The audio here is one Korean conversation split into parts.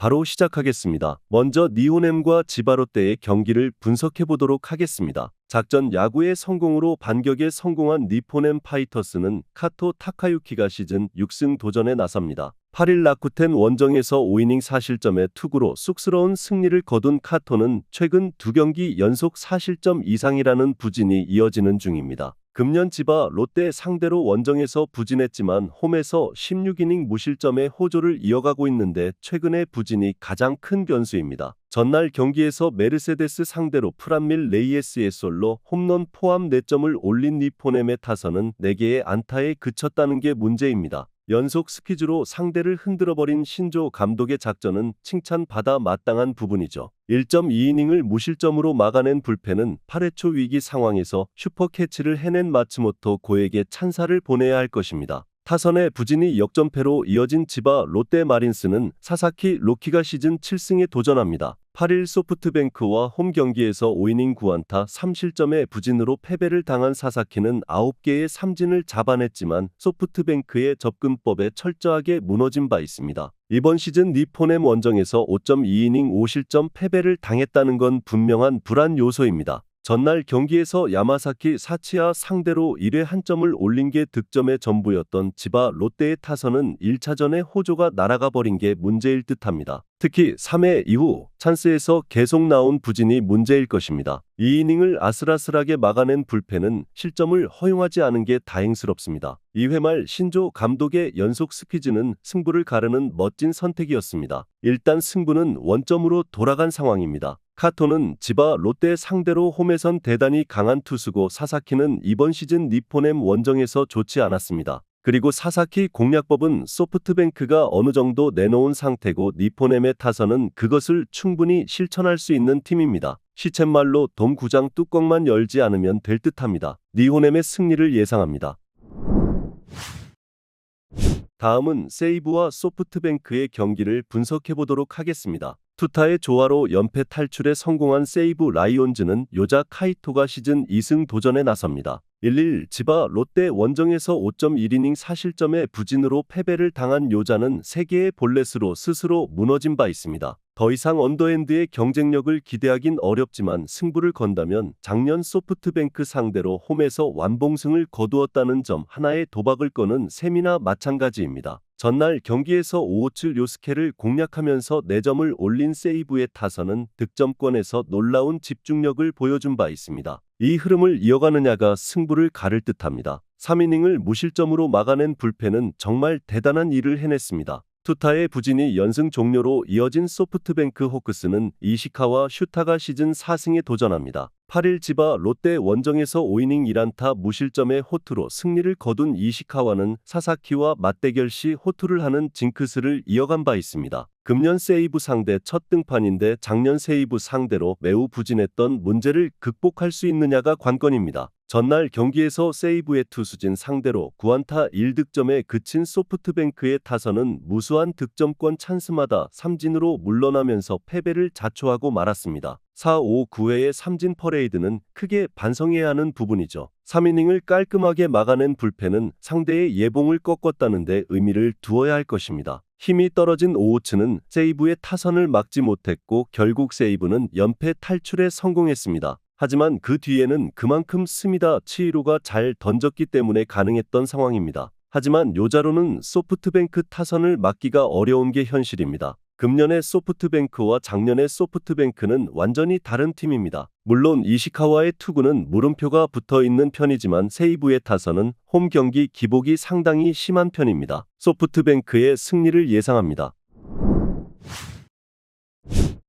바로 시작하겠습니다. 먼저 니호넴과 지바롯데의 경기를 분석해 보도록 하겠습니다. 작전 야구의 성공으로 반격에 성공한 니포넴 파이터스는 카토 타카유키가 시즌 6승 도전에 나섭니다. 8일 라쿠텐 원정에서 5이닝 4실점의 투구로 쑥스러운 승리를 거둔 카토는 최근 두 경기 연속 4실점 이상이라는 부진이 이어지는 중입니다. 금년 지바 롯데 상대로 원정에서 부진했지만 홈에서 16이닝 무실점의 호조를 이어가고 있는데 최근의 부진이 가장 큰 변수입니다. 전날 경기에서 메르세데스 상대로 프란밀 레이에스의 솔로 홈런 포함 4점을 올린 니포넴의 타선은 4개의 안타에 그쳤다는 게 문제입니다. 연속 스퀴즈로 상대를 흔들어버린 신조 감독의 작전은 칭찬받아 마땅한 부분이죠. 1.2이닝을 무실점으로 막아낸 불펜은 8회 초 위기 상황에서 슈퍼캐치를 해낸 마츠모토 고에게 찬사를 보내야 할 것입니다. 타선의 부진이 역전패로 이어진 지바 롯데 마린스는 사사키 로키가 시즌 7승에 도전합니다. 8일 소프트뱅크와 홈 경기에서 5이닝 9안타 3실점의 부진으로 패배를 당한 사사키는 9개의 삼진을 잡아냈지만 소프트뱅크의 접근법에 철저하게 무너진 바 있습니다. 이번 시즌 니포넴 원정에서 5.2이닝 5실점 패배를 당했다는 건 분명한 불안 요소입니다. 전날 경기에서 야마사키 사치아 상대로 1회 한 점을 올린 게 득점의 전부였던 지바 롯데의 타선은 1차전에 호조가 날아가 버린 게 문제일 듯합니다. 특히 3회 이후 찬스에서 계속 나온 부진이 문제일 것입니다. 이 이닝을 아슬아슬하게 막아낸 불펜은 실점을 허용하지 않은 게 다행스럽습니다. 2회 말 신조 감독의 연속 스퀴즈는 승부를 가르는 멋진 선택이었습니다. 일단 승부는 원점으로 돌아간 상황입니다. 카토는 지바 롯데 상대로 홈에선 대단히 강한 투수고 사사키는 이번 시즌 니포넴 원정에서 좋지 않았습니다. 그리고 사사키 공략법은 소프트뱅크가 어느 정도 내놓은 상태고 니포넴의 타선은 그것을 충분히 실천할 수 있는 팀입니다. 시쳇말로 돔 구장 뚜껑만 열지 않으면 될 듯합니다. 니호넴의 승리를 예상합니다. 다음은 세이브와 소프트뱅크의 경기를 분석해 보도록 하겠습니다. 투타의 조화로 연패 탈출에 성공한 세이브 라이온즈는 요자 카이토가 시즌 2승 도전에 나섭니다. 1일 지바 롯데 원정에서 5.1이닝 4실점의 부진으로 패배를 당한 요자는 3개의 볼넷으로 스스로 무너진 바 있습니다. 더 이상 언더핸드의 경쟁력을 기대하긴 어렵지만 승부를 건다면 작년 소프트뱅크 상대로 홈에서 완봉승을 거두었다는 점 하나의 도박을 거는 셈이나 마찬가지입니다. 전날 경기에서 오오츠 요스케를 공략하면서 4점을 올린 세이브의 타선은 득점권에서 놀라운 집중력을 보여준 바 있습니다. 이 흐름을 이어가느냐가 승부를 가를 듯합니다. 3이닝을 무실점으로 막아낸 불펜은 정말 대단한 일을 해냈습니다. 투타의 부진이 연승 종료로 이어진 소프트뱅크 호크스는 이시카와 슈타가 시즌 4승에 도전합니다. 8일 지바 롯데 원정에서 5이닝 1안타 무실점의 호투로 승리를 거둔 이시카와는 사사키와 맞대결 시 호투를 하는 징크스를 이어간 바 있습니다. 금년 세이브 상대 첫 등판인데 작년 세이브 상대로 매우 부진했던 문제를 극복할 수 있느냐가 관건입니다. 전날 경기에서 세이브의 투수진 상대로 9안타 1득점에 그친 소프트뱅크의 타선은 무수한 득점권 찬스마다 삼진으로 물러나면서 패배를 자초하고 말았습니다. 4, 5, 9회의 삼진 퍼레이드는 크게 반성해야 하는 부분이죠. 3이닝을 깔끔하게 막아낸 불펜은 상대의 예봉을 꺾었다는데 의미를 두어야 할 것입니다. 힘이 떨어진 오호츠는 세이브의 타선을 막지 못했고 결국 세이브는 연패 탈출에 성공했습니다. 하지만 그 뒤에는 그만큼 스미다 치이로가 잘 던졌기 때문에 가능했던 상황입니다. 하지만 요자로는 소프트뱅크 타선을 막기가 어려운 게 현실입니다. 금년의 소프트뱅크와 작년의 소프트뱅크는 완전히 다른 팀입니다. 물론 이시카와의 투구는 물음표가 붙어 있는 편이지만 세이브의 타선은 홈 경기 기복이 상당히 심한 편입니다. 소프트뱅크의 승리를 예상합니다.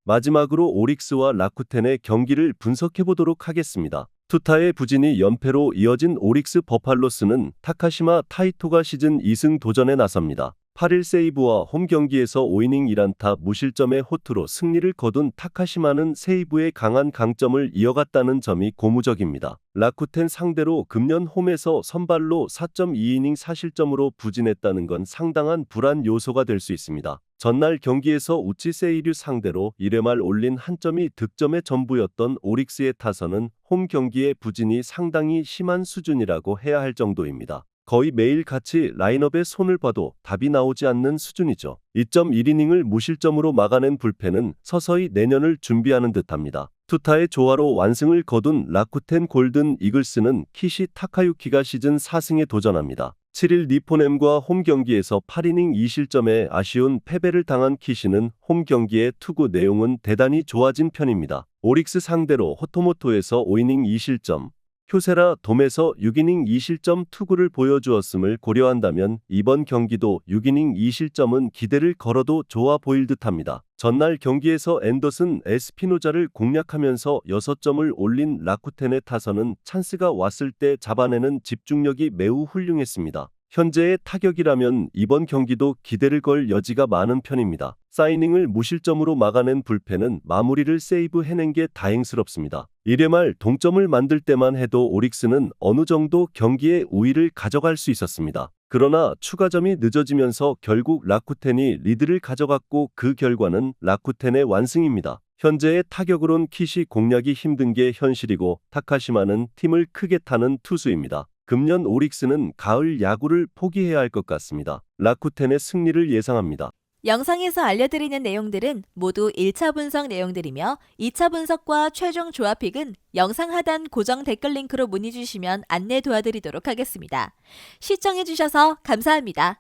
마지막으로 오릭스와 라쿠텐의 경기를 분석해 보도록 하겠습니다. 투타의 부진이 연패로 이어진 오릭스 버팔로스는 타카시마 타이토가 시즌 2승 도전에 나섭니다. 8일 세이브와 홈 경기에서 5이닝 1안타 무실점의 호투로 승리를 거둔 타카시마는 세이브의 강한 강점을 이어갔다는 점이 고무적입니다. 라쿠텐 상대로 금년 홈에서 선발로 4.2이닝 사실점으로 부진했다는 건 상당한 불안 요소가 될 수 있습니다. 전날 경기에서 우치 세이류 상대로 1회 말 올린 한 점이 득점의 전부였던 오릭스의 타선은 홈 경기의 부진이 상당히 심한 수준이라고 해야 할 정도입니다. 거의 매일 같이 라인업에 손을 봐도 답이 나오지 않는 수준이죠. 2.1이닝을 무실점으로 막아낸 불펜은 서서히 내년을 준비하는 듯합니다. 투타의 조화로 완승을 거둔 라쿠텐 골든 이글스는 키시 타카유키가 시즌 4승에 도전합니다. 7일 니포넴과 홈 경기에서 8이닝 2실점에 아쉬운 패배를 당한 키시는 홈 경기의 투구 내용은 대단히 좋아진 편입니다. 오릭스 상대로 호토모토에서 5이닝 2실점, 효세라 돔에서 6이닝 2실점 투구를 보여주었음을 고려한다면 이번 경기도 6이닝 2실점은 기대를 걸어도 좋아 보일 듯합니다. 전날 경기에서 앤더슨 에스피노자를 공략하면서 6점을 올린 라쿠텐의 타선은 찬스가 왔을 때 잡아내는 집중력이 매우 훌륭했습니다. 현재의 타격이라면 이번 경기도 기대를 걸 여지가 많은 편입니다. 사이닝을 무실점으로 막아낸 불펜은 마무리를 세이브 해낸 게 다행스럽습니다. 1회 말 동점을 만들 때만 해도 오릭스는 어느 정도 경기의 우위를 가져갈 수 있었습니다. 그러나 추가점이 늦어지면서 결국 라쿠텐이 리드를 가져갔고 그 결과는 라쿠텐의 완승입니다. 현재의 타격으론 킷이 공략이 힘든 게 현실이고 타카시마는 팀을 크게 타는 투수입니다. 금년 오릭스는 가을 야구를 포기해야 할 것 같습니다. 라쿠텐의 승리를 예상합니다. 영상에서 알려드리는 내용들은 모두 1차 분석 내용들이며 2차 분석과 최종 조합픽은 영상 하단 고정 댓글 링크로 문의 주시면 안내 도와드리도록 하겠습니다. 시청해주셔서 감사합니다.